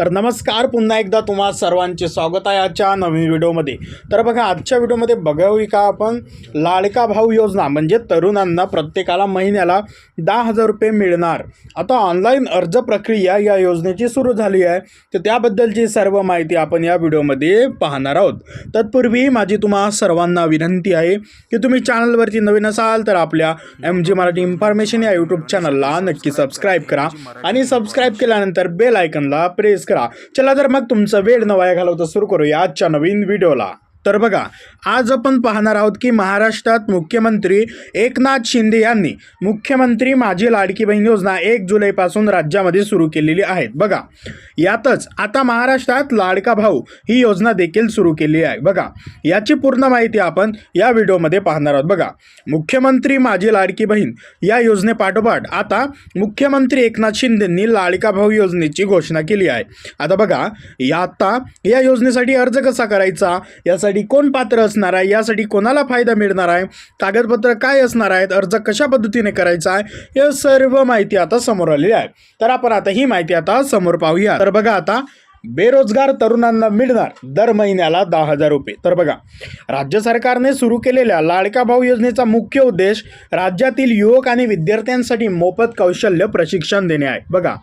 तर नमस्कार पुन्हा एकदा तुम्हा सर्वांचे स्वागत आहे आजच्या नवीन व्हिडिओमध्ये. तर बघा आजच्या व्हिडिओमध्ये बघावी का आपण? लाडका भाऊ योजना म्हणजे तरुणांना प्रत्येकाला महिन्याला दहा हजार रुपये मिळणार. आता ऑनलाईन अर्ज प्रक्रिया या योजनेची सुरू झाली आहे. तर त्याबद्दलची सर्व माहिती आपण या व्हिडिओमध्ये पाहणार आहोत. तत्पूर्वी माझी तुम्हा सर्वांना विनंती आहे की तुम्ही चॅनलवरती नवीन असाल तर आपल्या एम जी मराठी इन्फॉर्मेशन या यूट्यूब चॅनलला नक्की सबस्क्राईब करा. आणि सबस्क्राईब केल्यानंतर बेल आयकनला प्रेस करा. चला तर मग तुमचं वेळ न वाया घालवता सुरू करूया आजच्या नवीन व्हिडिओला. तर बघा आज आपण पाहणार आहोत की महाराष्ट्रात मुख्यमंत्री एकनाथ शिंदे यांनी मुख्यमंत्री माझी लाडकी बहीण योजना एक जुलैपासून राज्यामध्ये सुरू केलेली आहेत बघा यातच आता महाराष्ट्रात लाडका भाऊ ही योजना देखील सुरू केली आहे. बघा याची पूर्ण माहिती आपण या व्हिडिओमध्ये पाहणार आहोत. बघा मुख्यमंत्री माझी लाडकी बहीण या योजनेपाठोपाठ आता मुख्यमंत्री एकनाथ शिंदेंनी लाडका भाऊ योजनेची घोषणा केली आहे. आता बघा या आता या योजनेसाठी अर्ज कसा करायचा? यासाठी कोण पात्र असणार आहे? यासाठी कोणाला फायदा मिळणार आहे? कागदपत्र काय असणार आहेत? अर्ज कशा पद्धतीने करायचा आहे? या सर्व माहिती आता समोर आलेली आहे. तर आपण आता ही माहिती आता समोर पाहूया. तर बघा आता बेरोजगार तरुणांना मिळणार दर महिन्याला दहा हजार रुपये. तर बघा राज्य सरकारने सुरू केलेल्या लाडका भाऊ योजनेचा मुख्य उद्देश राज्यातील युवक आणि विद्यार्थ्यांसाठी मोफत कौशल्य प्रशिक्षण देणे आहे. बघा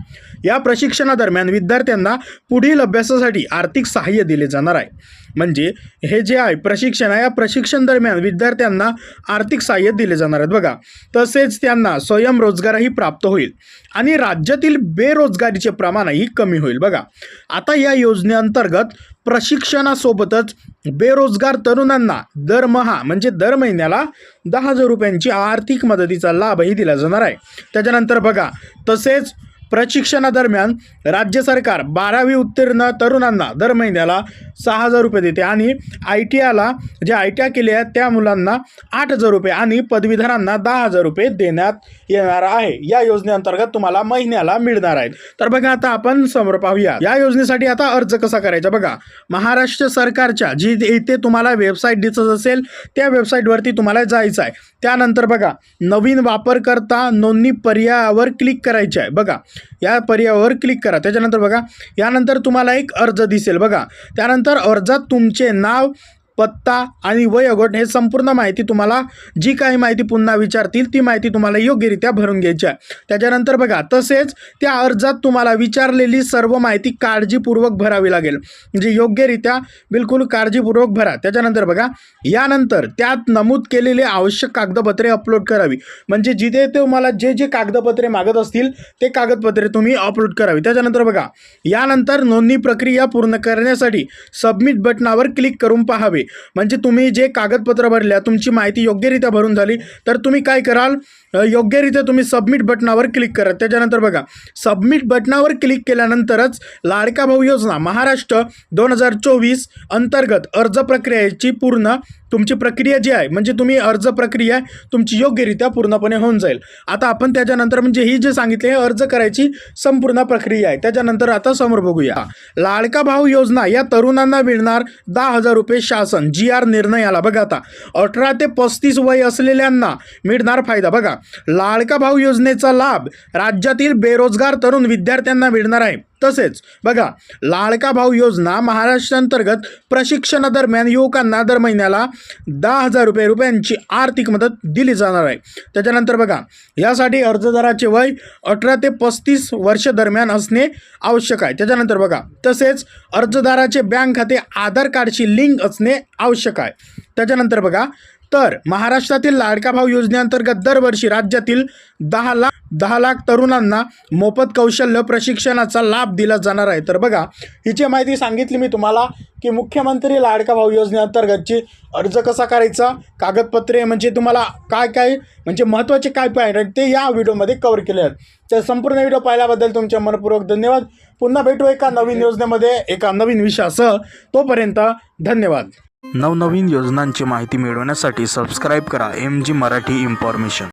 या प्रशिक्षणादरम्यान विद्यार्थ्यांना पुढील अभ्यासासाठी आर्थिक सहाय्य दिले जाणार आहे. म्हणजे हे जे आहे प्रशिक्षण आहे या प्रशिक्षण दरम्यान विद्यार्थ्यांना आर्थिक सहाय्य दिले जाणार आहेत. बघा तसेच त्यांना स्वयंरोजगारही प्राप्त होईल आणि राज्यातील बेरोजगारीचे प्रमाणही कमी होईल. बघा आता आता या योजनेअंतर्गत प्रशिक्षणासोबतच बेरोजगार तरुणांना दरमहा म्हणजे दर महिन्याला दहा हजार रुपयांची आर्थिक मदतीचा लाभही दिला जाणार आहे. त्याच्यानंतर बघा तसेच प्रशिक्षणादरम्यान राज्य सरकार बारावी उत्तीर्ण तरुणांना दर महिन्याला सहा हजार रुपये देते आणि आय टी आयला जे आय टी आय केले आहेत त्या मुलांना आठ हजार रुपये आणि पदवीधरांना दहा हजार रुपये देण्यात येणार आहे. या योजनेअंतर्गत तुम्हाला महिन्याला मिळणार आहेत. तर बघा आता आपण समोर पाहूया. या योजनेसाठी आता अर्ज कसा करायचा? बघा महाराष्ट्र सरकारच्या जी इथे तुम्हाला वेबसाईट दिसत असेल त्या वेबसाईटवरती तुम्हाला जायचं आहे. त्यानंतर बघा नवीन वापरकर्ता नोंदणी पर्यायावर क्लिक करायचे आहे. बघा या पर्यायावर क्लिक करा. त्याच्यानंतर बघा यानंतर तुम्हाला एक अर्ज दिसेल. बघा त्यानंतर अर्जात तुमचे नाव पत्ता आणि वयोगट हे संपूर्ण माहिती तुम्हाला जी काही माहिती पुन्हा विचारतील ती माहिती तुम्हाला योग्यरित्या भरून घ्यायची आहे. त्याच्यानंतर बघा तसेच त्या अर्जात तुम्हाला विचारलेली सर्व माहिती काळजीपूर्वक भरावी लागेल. म्हणजे योग्यरित्या बिलकुल काळजीपूर्वक भरा. त्याच्यानंतर बघा यानंतर त्यात नमूद केलेले आवश्यक कागदपत्रे अपलोड करावी. म्हणजे जिथे तुम्हाला जे जे कागदपत्रे मागत असतील ते कागदपत्रे तुम्ही अपलोड करावी. त्याच्यानंतर बघा यानंतर नोंदणी प्रक्रिया पूर्ण करण्यासाठी सबमिट बटनावर क्लिक करून पाहावे. म्हणजे तुम्ही जे कागदपत्र भरल्या तुमची माहिती योग्यरित्या भरून झाली तर तुम्ही काय कराल? योग्यरित्या तुम्ही सबमिट बटनावर क्लिक करा. त्याच्यानंतर बघा सबमिट बटनावर क्लिक केल्यानंतरच लाडका भाऊ योजना महाराष्ट्र दोन हजार चोवीस अंतर्गत अर्ज प्रक्रियेची पूर्ण तुमची प्रक्रिया जी आहे म्हणजे तुम्ही अर्ज प्रक्रिया तुमची योग्यरित्या पूर्णपणे होऊन जाईल. आता आपण त्याच्यानंतर म्हणजे ही जे सांगितले अर्ज करायची संपूर्ण प्रक्रिया आहे. त्याच्यानंतर आता समोर बघूया. लाडका भाऊ योजना या तरुणांना मिळणार दहा हजार रुपये शासन जी आर निर्णय आला. बघा आता अठरा ते पस्तीस वय असलेल्यांना मिळणार फायदा. बघा लाडका भाऊ योजनेचा लाभ राज्यातील बेरोजगार तरुण विद्यार्थ्यांना मिळणार आहे. तसेच बघा लाडका भाऊ योजना महाराष्ट्रांतर्गत प्रशिक्षणादरम्यान युवकांना दर महिन्याला दहा हजार रुपये रुपयांची आर्थिक मदत दिली जाणार आहे. त्याच्यानंतर बघा यासाठी अर्जदाराचे वय अठरा ते पस्तीस वर्ष दरम्यान असणे आवश्यक आहे. त्याच्यानंतर बघा तसेच अर्जदाराचे बँक खाते आधार कार्डशी लिंक असणे आवश्यक आहे. त्याच्यानंतर बघा तर महाराष्ट्रातील लाडका भाऊ योजनेअंतर्गत दरवर्षी राज्यातील दहा लाख दहा लाख तरुणांना मोफत कौशल्य प्रशिक्षणाचा लाभ दिला जाणार आहे. तर बघा हिची माहिती सांगितली मी तुम्हाला की मुख्यमंत्री लाडका भाऊ योजनेअंतर्गतची अर्ज कसा करायचा कागदपत्रे म्हणजे तुम्हाला काय काय म्हणजे महत्त्वाचे काय पॉईंट ते या व्हिडिओमध्ये कव्हर केले आहेत. तर संपूर्ण व्हिडिओ पाहिल्याबद्दल तुमचे मनपूर्वक धन्यवाद. पुन्हा भेटू एका नवीन योजनेमध्ये एका नवीन विषयासह. तोपर्यंत धन्यवाद. नवनवीन योजनांची माहिती मिळवण्यासाठी सबस्क्राईब करा एम जी मराठी इन्फॉर्मेशन